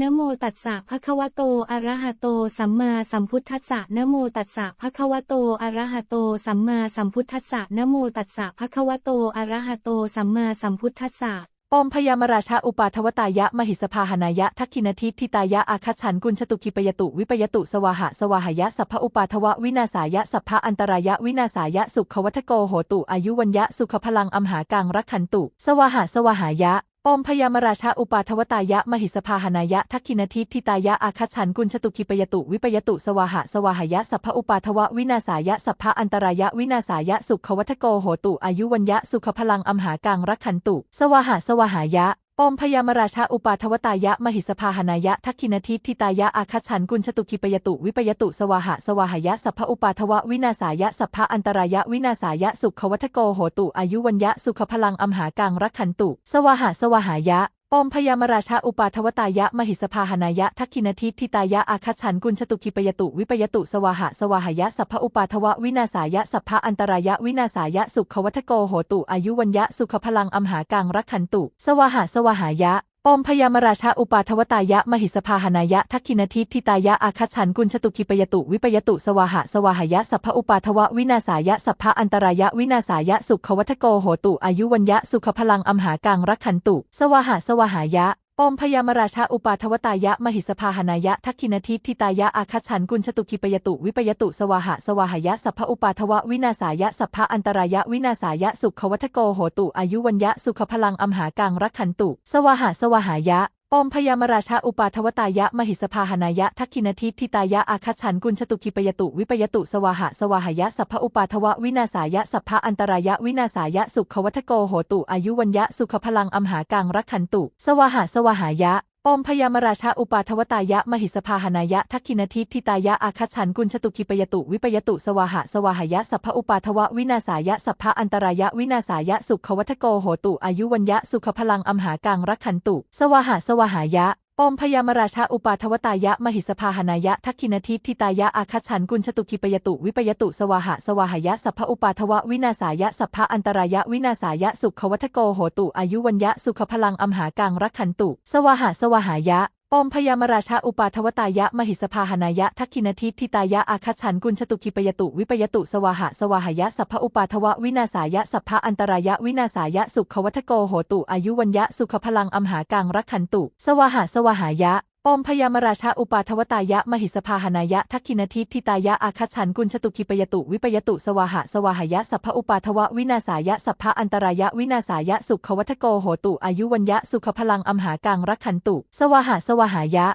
นโมตัสสะภะคะวะโต อะระหะโต สัมมาสัมพุทธัสสะนโมตัสสะภะคะวะโต อะระหะโต สัมมาสัมพุทธัสสะนโมตัสสะภะคะวะโต อะระหะโต สัมมาสัมพุทธัสสะอมพยามราชาอุปาทวตายะ มหิสภาหนายะ ทักขินทิทิตายะอาคัจฉันกุญชตุกิปยตุ วิปยตุ สวาหะ สวาหยะ สัพพอุปาทวะวินาสายะ สัพพะอันตรายะ วินาสายะ สุขวัฏโกโหตุ อายุวัญญะ สุขพลังอัมหากังรักขันตุ สวาหะ สวาหายะ ปอมพยามราชาอุปาทวตายะมหิสภาหนายะทักขินทิทิตายะอาคัจฉันกุลชตุคิปยตุวิปยตุสวาหะสวาหยะสัพพอุปาทวะวินาสายะสัพพะอันตรายะวินาสายะสุขวัตโกโหตุอายุวัญญะสุขพลังอัมหากังรักขันตุ สวาหะสวาหายะ อมพยามราชาอุปาทวตายะ มหิสภาหนายะทักขินทิทิตายะอาคัจฉันกุลชตุกิปยตุวิปยตุสวาหะสวาหยะสัพพอุปาทววินาสายะสัพพะอันตรายะวินาสายะสุขวัตโกโหตุอายุวัญญะสุขพลังอัมหากังรักขันตุ สวาหะสวาหายะ ปอมพยามราชาอุปาทวตายะมหิสภาหนายะทักขินทิทิตายะอาคัชันกุลชตุคิปยตุวิปยตุสวาหะสวาหยะสัพพอุปาทวะวินาสายะสัพพอันตรายะวินาสายะสุขวัตโกโหตุอายุวัญญะสุขพลังอัมหากังรักขันตุ สวาหะสวาหายะ ปอมพยามราชาอุปาทวตายะมหิสภาหนายะทักขินทิทิตายะอาคัจฉันกุลชตุคิปยตุวิปยตุสวาหะสวาหยะสัพพอุปาทวะวินาสายะสัพพะอันตรายะวินาสายะสุขวัตโกโหตุอายุวัญญะสุขพลังอัมหากังรักขันตุ สวาหะสวาหายะ อมพยามราชาอุปาทวตายะ มหิสภาหนายะ ทักขินทิทิตายะอาคัจฉันกุลชตุกิปยตุวิปยตุสวาหะสวาหยะสัพพอุปาทวะวินาสายะสัพพะอันตรายะวินาสายะสุขวัตโกโหตุอายุวัญญะสุขพลังอัมหากังรักขันตุ สวาหะสวาหายะ ปอมพยามราชาอุปาทวตายะมหิสภาหนายะทักขินทิทิตายะอาคัชันกุลชตุคิปยตุวิปยตุสวาหะสวาหยะสัพพอุปาทวะวินาสายะสัพพอันตรายะวินาสายะสุขวัตโกโหตุอายุวัญญะสุขพลังอัมหากังรักขันตุ สวาหะสวาหายะ ปอมพยามราชาอุปาทวตายะมหิสภาหนายะทักขินทิทิตายะอาคัจฉันกุลชตุคิปยตุวิปยตุสวาหะสวาหยะสัพพอุปาทวะวินาสายะสัพพะอันตรายะวินาสายะสุขวัตโกโหตุอายุวัญญะสุขพลังอัมหากังรักขันตุ สวาหะสวาหายะ อมพยามราชาอุปาทวตายะ มหิสภาหนายะทักขินทิทิตายะอาคัจฉันกุลชตุกิปยตุวิปยตุสวาหะสวาหยะสัพพอุปาทววินาสายะสัพพะอันตรายะวินาสายะสุขวัตโกโหตุอายุวัญญะสุขพลังอัมหากังรักขันตุ สวาหะสวาหายะ ปอมพยามราชาอุปาทวตายะมหิสภาหนายะทักขินทิทิตายะอาคัชันกุลชตุคิปยตุวิปยตุสวาหะสวาหยะสัพพอุปาทวะวินาสายะสัพพอันตรายะวินาสายะสุขวัตโกโหตุอายุวัญญะสุขพลังอัมหากังรักขันตุ สวาหะสวาหายะ ปอมพยามราชาอุปาทวตายะมหิสภาหนายะทักขินทิทิตายะอาคัจฉันกุลชตุคิปยตุวิปยตุสวาหะสวาหยะสัพพอุปาทวะวินาสายะสัพพะอันตรายะวินาสายะสุขวัตโกโหตุอายุวัญญะสุขพลังอัมหากังรักขันตุ สวาหะสวาหายะ